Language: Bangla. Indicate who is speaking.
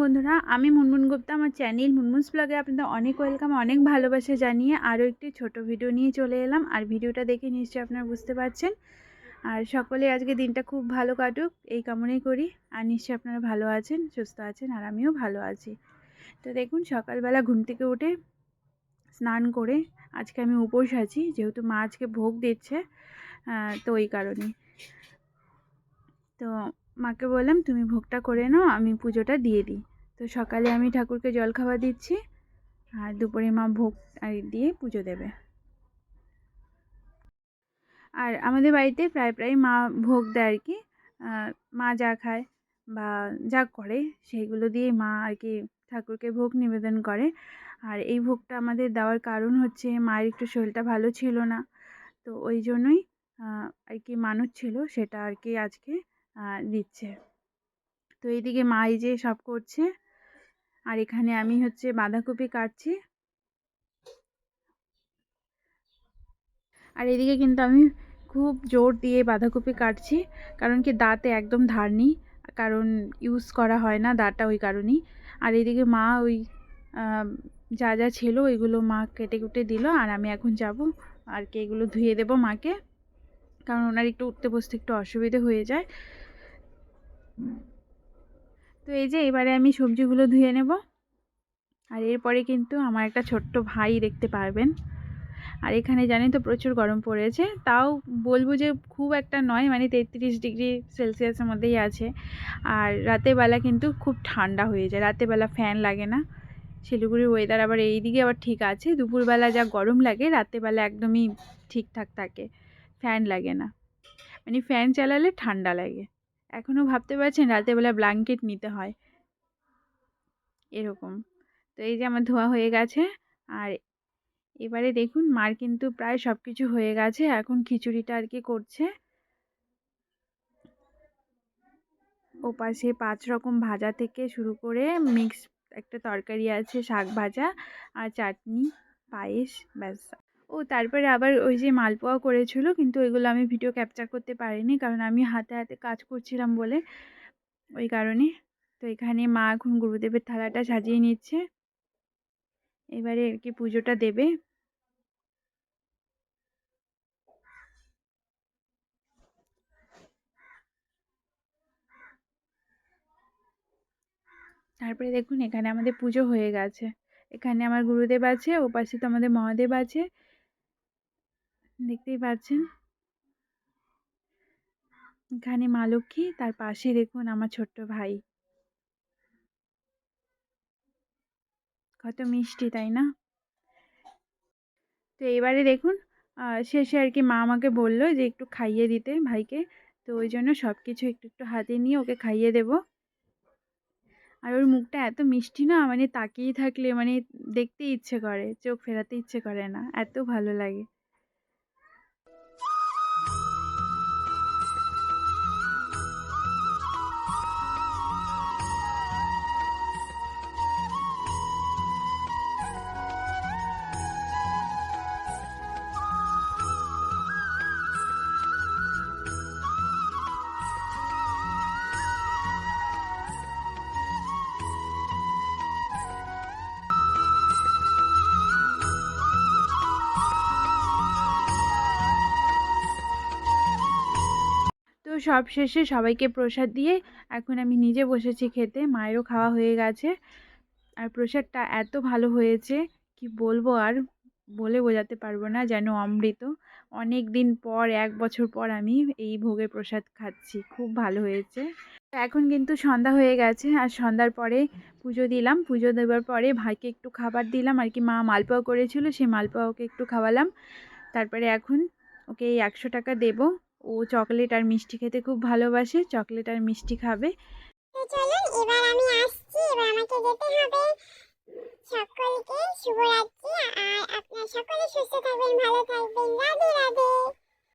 Speaker 1: বন্ধুরা, আমি মুনমুন গুপ্তা, আমার চ্যানেল মুনমুনস ব্লগে আপনাদের অনেক ওয়েলকাম, অনেক ভালোবাসা জানিয়ে আরও একটি ছোট ভিডিও নিয়ে চলে এলাম। আর ভিডিওটা দেখে নিশ্চয়ই আপনারা বুঝতে পারছেন। আর সকলে আজকে দিনটা খুব ভালো কাটুক, এই কামনাই করি। আর নিশ্চয়ই আপনারা ভালো আছেন, সুস্থ আছেন, আর আমিও ভালো আছি। তো দেখুন, সকালবেলা ঘুম থেকে উঠে স্নান করে আজকে আমি উপোস আছি, যেহেতু মা আজকে ভোগ দিচ্ছে তো ওই কারণে তো মাকে বললাম, তুমি ভোগটা করে নাও, আমি পুজোটা দিয়ে দিই। তো সকালে আমি ঠাকুরকে জল খাওয়া দিচ্ছি, আর দুপুরে মা ভোগ দিয়ে পুজো দেবে। আর আমাদের বাড়িতে প্রায় প্রায় মা ভোগ দেয় আর কি। মা যা খায় বা যা করে, সেইগুলো দিয়ে মা আর কি ঠাকুরকে ভোগ নিবেদন করে। আর এই ভোগটা আমাদের দেওয়ার কারণ হচ্ছে, মায়ের একটু শরীরটা ভালো ছিল না। তো ওই জন্যই আর কি মানুষ ছিল, সেটা আর কি আজকে দিচ্ছে। তো এইদিকে মা এই যে সব করছে। আর এখানে আমি হচ্ছে বাঁধাকপি কাটছি। আর এদিকে কিন্তু আমি খুব জোর দিয়ে বাঁধাকপি কাটছি। কারণ কি দাঁতে একদম ধার নেই। কারণ ইউজ করা হয় না দাঁতটা ওই কারণেই। আর এদিকে মা ওই যা যা ছিল ওইগুলো মা কেটে কুটে দিল। আর আমি এখন যাব আর কি এগুলো ধুয়ে দেবো মাকে। কারণ ওনার একটু উঠতে বসতে একটু অসুবিধে হয়ে যায়। তো এই যে এবারে আমি সবজিগুলো ধুয়ে নেব। আর এরপরে কিন্তু আমার একটা ছোট্ট ভাই দেখতে পারবেন। আর এখানে জানেন তো প্রচুর গরম পড়েছে। তাও বলব যে খুব একটা নয় মানে তেত্রিশ ডিগ্রি সেলসিয়াসের মধ্যেই আছে। আর রাতের বেলা কিন্তু খুব ঠান্ডা হয়ে যায়। রাতের বেলা ফ্যান লাগে না। শিলিগুড়ির ওয়েদার আবার এই দিকে আবার ঠিক আছে। দুপুরবেলা যা গরম লাগে রাতেরবেলা একদমই ঠিকঠাক থাকে। ফ্যান লাগে না। মানে ফ্যান চালালে ঠান্ডা লাগে। এখনও ভাবতে পারছেন রাতেরবেলা ব্ল্যাঙ্কেট নিতে হয়? এরকম। তো এই যে আমার ধোয়া হয়ে গেছে, আর এবারে দেখুন মার কিন্তু প্রায় সব কিছু হয়ে গেছে, এখন খিচুড়িটা আর কি করছে। ও পাশে পাঁচ রকম ভাজা থেকে শুরু করে মিক্স একটা তরকারি আছে, শাক ভাজা আর চাটনি, পায়েস, ব্যাস। ও তারপরে আবার ওই যে মালপোয়া করেছিল, কিন্তু ওইগুলো আমি ভিডিও ক্যাপচার করতে পারিনি কারণ আমি হাতে হাতে কাজ করছিলাম বলে ওই কারণে। তো এখানে মা এখন গুরুদেবের থালাটা সাজিয়ে নিচ্ছে। এবারে আর কি পুজোটা দেবে। তারপরে দেখুন এখানে আমাদের পুজো হয়ে গেছে। এখানে আমার গুরুদেব আছে ও পাশে তো আমাদের মহাদেব আছে। দেখতেই পাচ্ছেন এখানে মা লক্ষ্মী, তার পাশে দেখুন আমার ছোট্ট ভাই। কত মিষ্টি, তাই না? তো এবারে দেখুন শেষে আর কি মা আমাকে বলল যে একটু খাইয়ে দিতে ভাইকে। তো ওই জন্য সব কিছু একটু একটু হাতে নিয়ে ওকে খাইয়ে দেবো। আর ওর মুখটা এত মিষ্টি না মানে তাকিয়ে থাকলে মানে দেখতে ইচ্ছে করে, চোখ ফেরাতে ইচ্ছে করে না, এত ভালো লাগে। সব শেষে সবাইকে প্রসাদ দিয়ে এখন আমি নিজে বসেছি খেতে। মায়েরও খাওয়া হয়ে গেছে। আর প্রসাদটা এত ভালো হয়েছে, কি বলব আর বলে বোঝাতে পারব না যেন অমৃত। অনেক দিন পর, এক বছর পর আমি এই ভোগে প্রসাদ খাচ্ছি, খুব ভালো হয়েছে। এখন কিন্তু সন্ধ্যা হয়ে গেছে আর সন্ধ্যার পরে পুজো দিলাম। পুজো দেওয়ার পরে ভাইকে একটু খাবার দিলাম। আর কি মা মালপোয়া করেছিল সেই মালপোয়া ওকে একটু খাওয়ালাম। তারপরে এখন ওকে এই একশো টাকা দেবো। ও চকলেট আর মিষ্টি খেতে খুব ভালোবাসে, চকলেট আর মিষ্টি খাবে।
Speaker 2: চলুন, এবার আমি আসছি, এবার আমাকে যেতে হবে। সকলকে শুভরাত্রি, আর আপনারা সকলে সুস্থ থাকবেন, ভালো থাকবেন।